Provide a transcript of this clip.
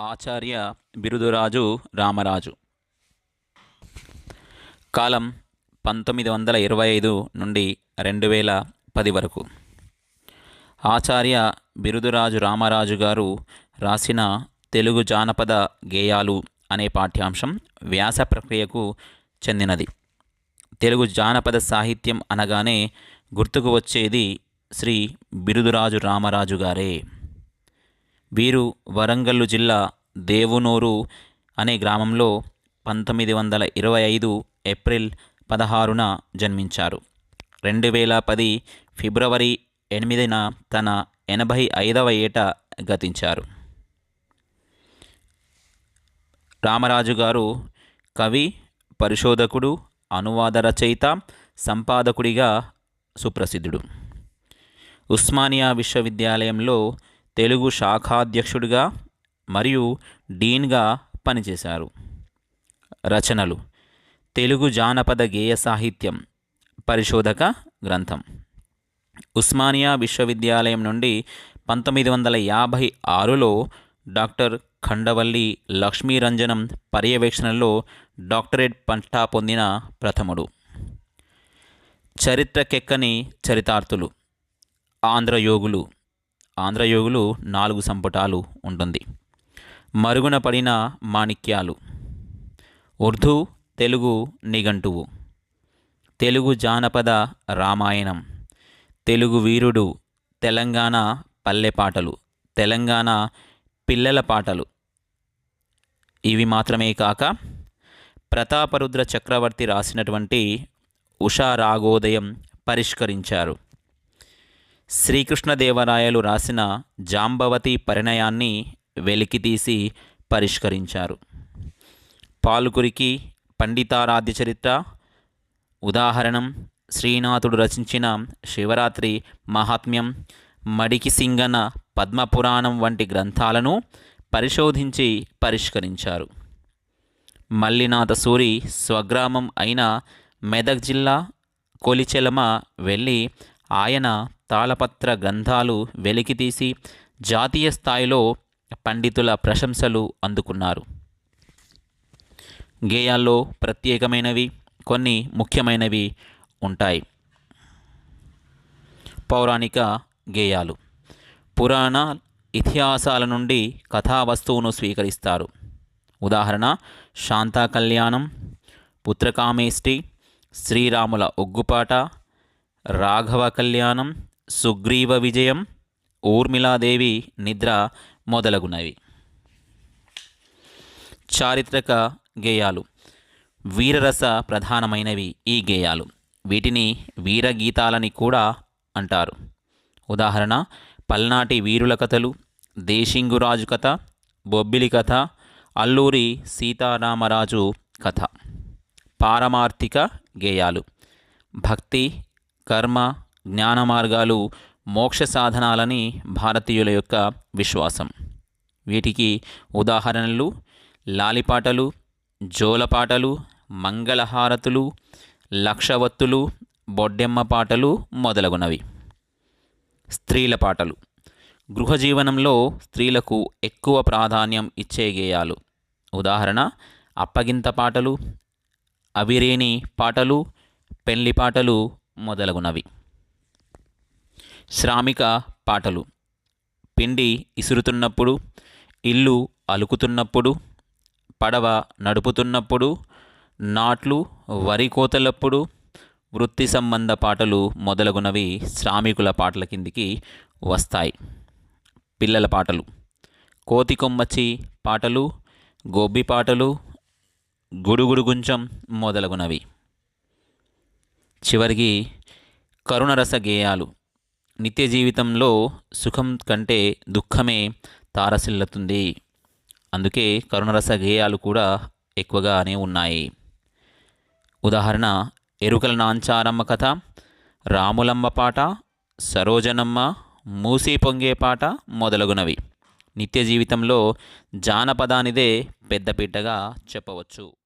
ఆచార్య బిరుదురాజు రామరాజు. కాలం పంతొమ్మిది వందల ఇరవై ఐదు నుండి రెండు వేల పది వరకు. ఆచార్య బిరుదురాజు రామరాజు గారు రాసిన తెలుగు జానపద గేయాలు అనే పాఠ్యాంశం వ్యాస ప్రక్రియకు చెందినది. తెలుగు జానపద సాహిత్యం అనగానే గుర్తుకు వచ్చేది శ్రీ బిరుదురాజు రామరాజు గారే. వీరు వరంగల్లు జిల్లా దేవునూరు అనే గ్రామంలో పంతొమ్మిది వందల ఇరవై ఐదు ఏప్రిల్ పదహారున జన్మించారు. రెండు వేల పది ఫిబ్రవరి ఎనిమిదిన తన ఎనభై ఐదవ ఏట గతించారు. రామరాజు గారు కవి పరిశోధకుడు అనువాద రచయిత సంపాదకుడిగా సుప్రసిద్ధుడు. ఉస్మానియా విశ్వవిద్యాలయంలో తెలుగు శాఖాధ్యక్షుడిగా మరియు డీన్గా పనిచేశారు. రచనలు. తెలుగు జానపద గేయ సాహిత్యం. పరిశోధక గ్రంథం. ఉస్మానియా విశ్వవిద్యాలయం నుండి పంతొమ్మిది వందల యాభై ఆరులో డాక్టర్ ఖండవల్లి లక్ష్మీరంజనం పర్యవేక్షణలో డాక్టరేట్ పట్టా పొందిన ప్రథముడు. చరిత్రకెక్కని చరితార్థులు. ఆంధ్రయోగులు. ఆంధ్రయోగులు నాలుగు సంపుటాలు ఉంటుంది. మరుగున పడిన మాణిక్యాలు. ఉర్దూ తెలుగు నిఘంటువు. తెలుగు జానపద రామాయణం. తెలుగు వీరుడు తెలంగాణ పల్లె పాటలు. తెలంగాణ పిల్లల పాటలు. ఇవి మాత్రమే కాక ప్రతాపరుద్ర చక్రవర్తి రాసినటువంటి ఉషా రాగోదయం పరిష్కరించారు. శ్రీకృష్ణదేవరాయలు రాసిన జాంబవతి పరిణయాన్ని వెలికితీసి పరిష్కరించారు. పాల్కురికి పండితారాధ్య చరిత్ర ఉదాహరణం శ్రీనాథుడు రచించిన శివరాత్రి మహాత్మ్యం మడికి సింగన పద్మపురాణం వంటి గ్రంథాలను పరిశోధించి పరిష్కరించారు. మల్లినాథ సూరి స్వగ్రామం అయిన మెదక్ జిల్లా కొలిచెలమ వెళ్ళి ఆయన తాళపత్ర గ్రంథాలు వెలికితీసి జాతీయ స్థాయిలో పండితుల ప్రశంసలు అందుకున్నారు. గేయాల్లో ప్రత్యేకమైనవి కొన్ని ముఖ్యమైనవి ఉంటాయి. పౌరాణిక గేయాలు. పురాణ ఇతిహాసాల నుండి కథావస్తువును స్వీకరిస్తారు. ఉదాహరణ శాంతా కళ్యాణం పుత్రకామేష్టి శ్రీరాముల ఒగ్గుపాట రాఘవ కళ్యాణం సుగ్రీవ విజయం ఊర్మిళాదేవి నిద్ర మొదలగునవి. చారిత్రక గేయాలు. వీరరస ప్రధానమైనవి ఈ గేయాలు. వీటిని వీరగీతాలని కూడా అంటారు. ఉదాహరణ పల్నాటి వీరుల కథలు దేశింగురాజు కథ బొబ్బిలి కథ అల్లూరి సీతారామరాజు కథ. పారమార్థిక గేయాలు. భక్తి కర్మ జ్ఞాన మార్గాలు మోక్ష సాధనాలని భారతీయుల యొక్క విశ్వాసం. వీటికి ఉదాహరణలు లాలిపాటలు జోలపాటలు మంగళహారతులు లక్షవత్తులు బొడ్డెమ్మ పాటలు మొదలగునవి. స్త్రీల పాటలు. గృహజీవనంలో స్త్రీలకు ఎక్కువ ప్రాధాన్యం ఇచ్చే గేయాలు. ఉదాహరణ అప్పగింత పాటలు అవిరేణి పాటలు పెళ్ళి పాటలు మొదలగునవి. శ్రామిక పాటలు. పిండి ఇసురుతున్నప్పుడు ఇల్లు అలుకుతున్నప్పుడు పడవ నడుపుతున్నప్పుడు నాట్లు వరి కోతలప్పుడు వృత్తి సంబంధ పాటలు మొదలగునవి శ్రామికుల పాటల కిందికి వస్తాయి. పిల్లల పాటలు. కోతి కొమ్మచ్చి పాటలు గొబ్బి పాటలు గుడుగుడు గుంచం మొదలగునవి. చివరికి కరుణరస గేయాలు. నిత్య జీవితంలో సుఖం కంటే దుఃఖమే తారసిల్లుతుంది. అందుకే కరుణరస గేయాలు కూడా ఎక్కువగానే ఉన్నాయి. ఉదాహరణ ఎరుకల నాంచారమ్మ కథ రాములమ్మ పాట సరోజనమ్మ మూసి పొంగే పాట మొదలగునవి. నిత్య జీవితంలో జానపదానిదే పెద్దపీటగా చెప్పవచ్చు.